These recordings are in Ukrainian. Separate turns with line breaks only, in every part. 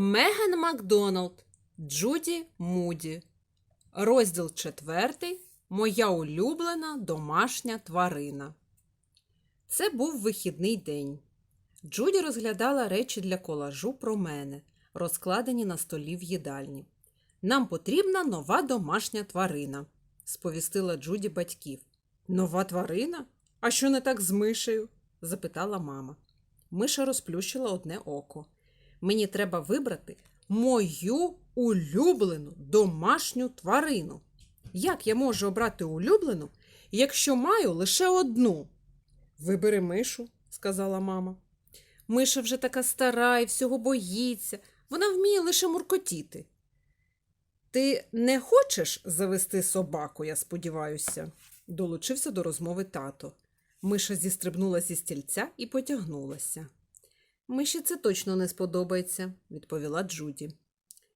Меган Макдоналд, Джуді Муді. Розділ четвертий. Моя улюблена домашня тварина. Це був вихідний день. Джуді розглядала речі для колажу про мене, розкладені на столі в їдальні. Нам потрібна нова домашня тварина, сповістила Джуді батьків. Нова тварина? А що не так з мишею? запитала мама. Миша розплющила одне око. Мені треба вибрати мою улюблену домашню тварину. Як я можу обрати улюблену, якщо маю лише одну? Вибери мишу, сказала мама. Миша вже така стара і всього боїться. Вона вміє лише муркотіти. Ти не хочеш завести собаку, я сподіваюся, долучився до розмови тато. Миша зістрибнула зі стільця і потягнулася. Миші це точно не сподобається, відповіла Джуді.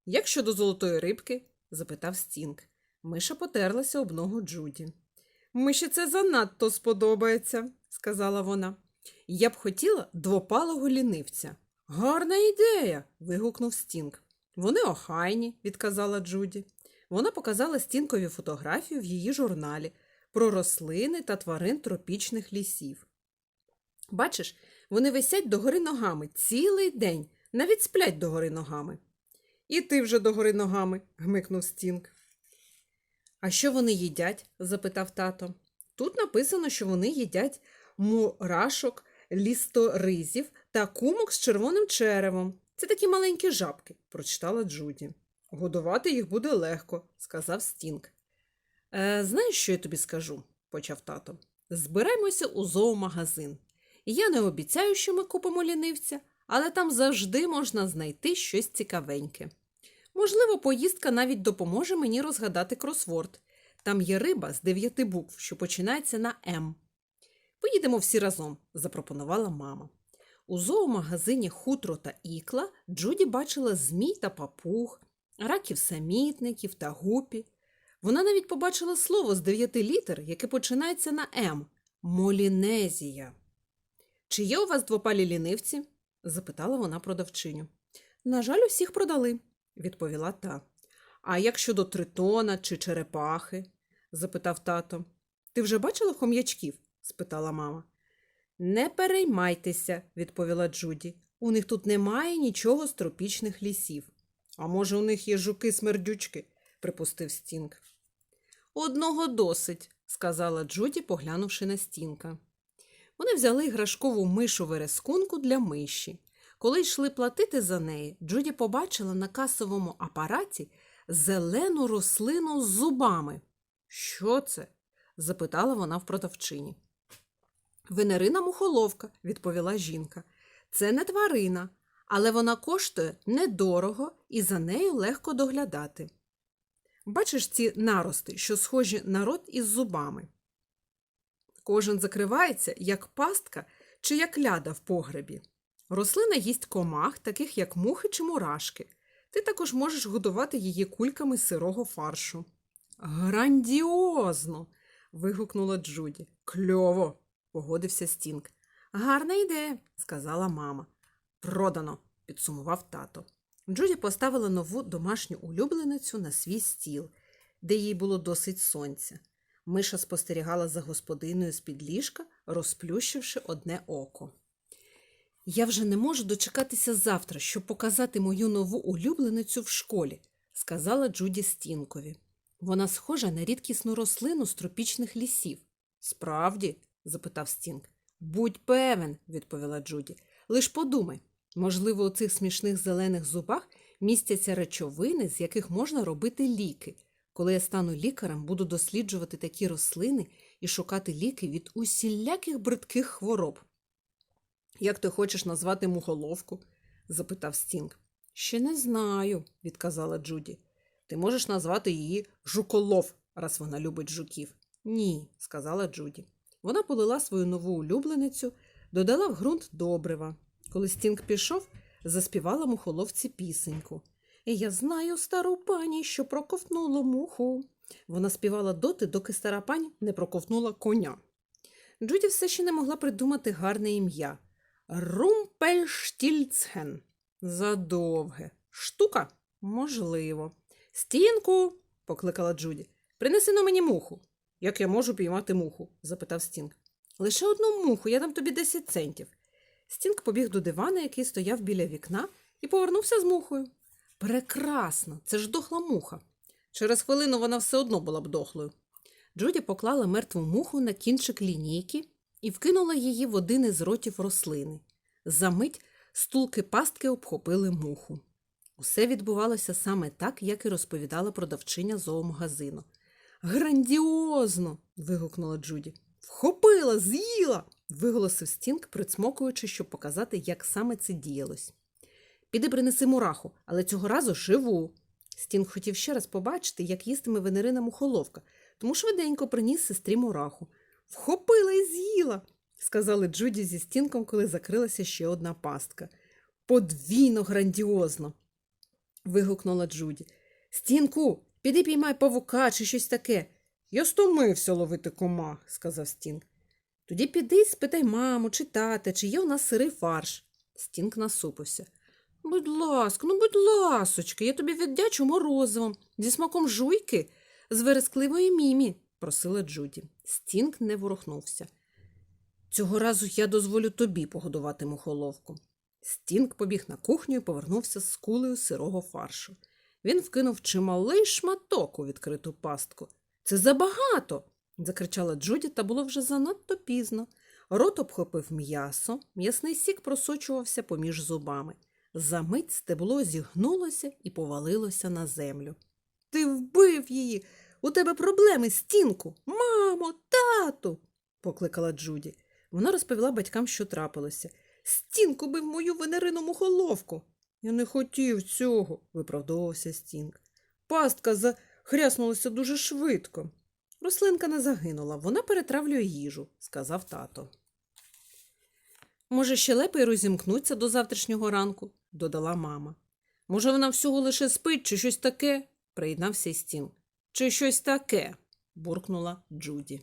Як щодо золотої рибки? запитав Стінг. Миша потерлася об ногу Джуді. Миші це занадто сподобається, сказала вона. Я б хотіла двопалого лінивця. Гарна ідея. вигукнув Стінг. Вони охайні, відказала Джуді. Вона показала Стінкові фотографію в її журналі про рослини та тварин тропічних лісів. Бачиш, вони висять догори ногами цілий день, навіть сплять догори ногами. І ти вже догори ногами, гмикнув Стінг. А що вони їдять? запитав тато. Тут написано, що вони їдять мурашок, лісторизів та кумок з червоним черевом. Це такі маленькі жабки, прочитала Джуді. Годувати їх буде легко, сказав Стінг. Е, знаєш, що я тобі скажу? почав тато. Збираємося у зоомагазин. Я не обіцяю, що ми купимо лінивця, але там завжди можна знайти щось цікавеньке. Можливо, поїздка навіть допоможе мені розгадати кросворд. Там є риба з дев'яти букв, що починається на М. Поїдемо всі разом, запропонувала мама. У зоомагазині хутро та ікла Джуді бачила змій та папуг, раків самітників та гупі. Вона навіть побачила слово з дев'яти літер, яке починається на М Молінезія. Чи є у вас двопалі лінивці? запитала вона продавчиню. На жаль, усіх продали, відповіла та. А як щодо тритона чи черепахи? запитав тато. Ти вже бачила хом'ячків? спитала мама. Не переймайтеся, відповіла Джуді. У них тут немає нічого з тропічних лісів. А може, у них є жуки-смердючки, припустив Стінг. Одного досить, сказала Джуді, поглянувши на стінка. Вони взяли іграшкову мишу верескунку для миші. Коли йшли платити за неї, Джуді побачила на касовому апараті зелену рослину з зубами. Що це? запитала вона в продавчині. Венерина мухоловка, відповіла жінка. Це не тварина, але вона коштує недорого і за нею легко доглядати. Бачиш ці нарости, що схожі на рот із зубами. Кожен закривається, як пастка чи як ляда в погребі. Рослина їсть комах, таких як мухи чи мурашки. Ти також можеш годувати її кульками сирого фаршу. Грандіозно. вигукнула Джуді. Кльово, погодився Стінг. Гарна ідея, сказала мама. Продано, підсумував тато. Джуді поставила нову домашню улюбленицю на свій стіл, де їй було досить сонця. Миша спостерігала за господиною з-під ліжка, розплющивши одне око. Я вже не можу дочекатися завтра, щоб показати мою нову улюбленицю в школі, сказала Джуді Стінкові. Вона схожа на рідкісну рослину з тропічних лісів. Справді? запитав Стінг. Будь певен, відповіла Джуді. Лиш подумай, можливо, у цих смішних зелених зубах містяться речовини, з яких можна робити ліки. Коли я стану лікарем, буду досліджувати такі рослини і шукати ліки від усіляких бридких хвороб. Як ти хочеш назвати мухоловку? запитав Стінг. Ще не знаю, відказала Джуді. Ти можеш назвати її жуколов, раз вона любить жуків. Ні, сказала Джуді. Вона полила свою нову улюбленицю, додала в ґрунт добрива. Коли Стінг пішов, заспівала мухоловці пісеньку. Я знаю стару пані, що проковтнула муху. Вона співала доти, доки стара пані не проковтнула коня. Джуді все ще не могла придумати гарне ім'я. Румпельштільцхен. Задовге, Штука? Можливо. Стінку, покликала Джуді. Принеси на мені муху. Як я можу піймати муху? запитав Стінг. Лише одну муху, я дам тобі 10 центів. Стінг побіг до дивана, який стояв біля вікна, і повернувся з мухою. Прекрасно, це ж дохла муха. Через хвилину вона все одно була б дохлою. Джуді поклала мертву муху на кінчик лінійки і вкинула її в один із ротів рослини. Замить стулки пастки обхопили муху. Усе відбувалося саме так, як і розповідала продавчиня зоомагазину. Грандіозно. вигукнула Джуді. Вхопила, з'їла. виголосив Стінг, прицмокуючи, щоб показати, як саме це діялось. Піди принеси мураху, але цього разу живу. Стінг хотів ще раз побачити, як їстиме венерина мухоловка, тому швиденько приніс сестрі мураху. Вхопила і з'їла, сказали Джуді зі стінком, коли закрилася ще одна пастка. Подвійно грандіозно. вигукнула Джуді. Стінку, піди піймай павука чи щось таке. Я стомився ловити комах, сказав Стінг. Тоді піди спитай маму чи тата, чи є у нас сирий фарш. Стінг насупився. Будь ласка, ну будь ласочки, я тобі віддячу морозивом зі смаком жуйки з верескливої мімі, просила Джуді. Стінг не ворухнувся. Цього разу я дозволю тобі погодувати мухоловку. Стінг побіг на кухню і повернувся з кулею сирого фаршу. Він вкинув чималий шматок у відкриту пастку. Це забагато. закричала Джуді, та було вже занадто пізно. Рот обхопив м'ясо, м'ясний сік просочувався поміж зубами. Замить стебло зігнулося і повалилося на землю. Ти вбив її. У тебе проблеми, стінку. Мамо, тату. покликала Джуді. Вона розповіла батькам, що трапилося. Стінку бив мою венерину мухоловку. Я не хотів цього, виправдовувався Стінг. Пастка захряснулася дуже швидко. Рослинка не загинула, вона перетравлює їжу, сказав тато. Може, щелепи розімкнуться до завтрашнього ранку, додала мама. Може, вона всього лише спить, чи щось таке? приєднався Стінг. Чи щось таке? буркнула Джуді.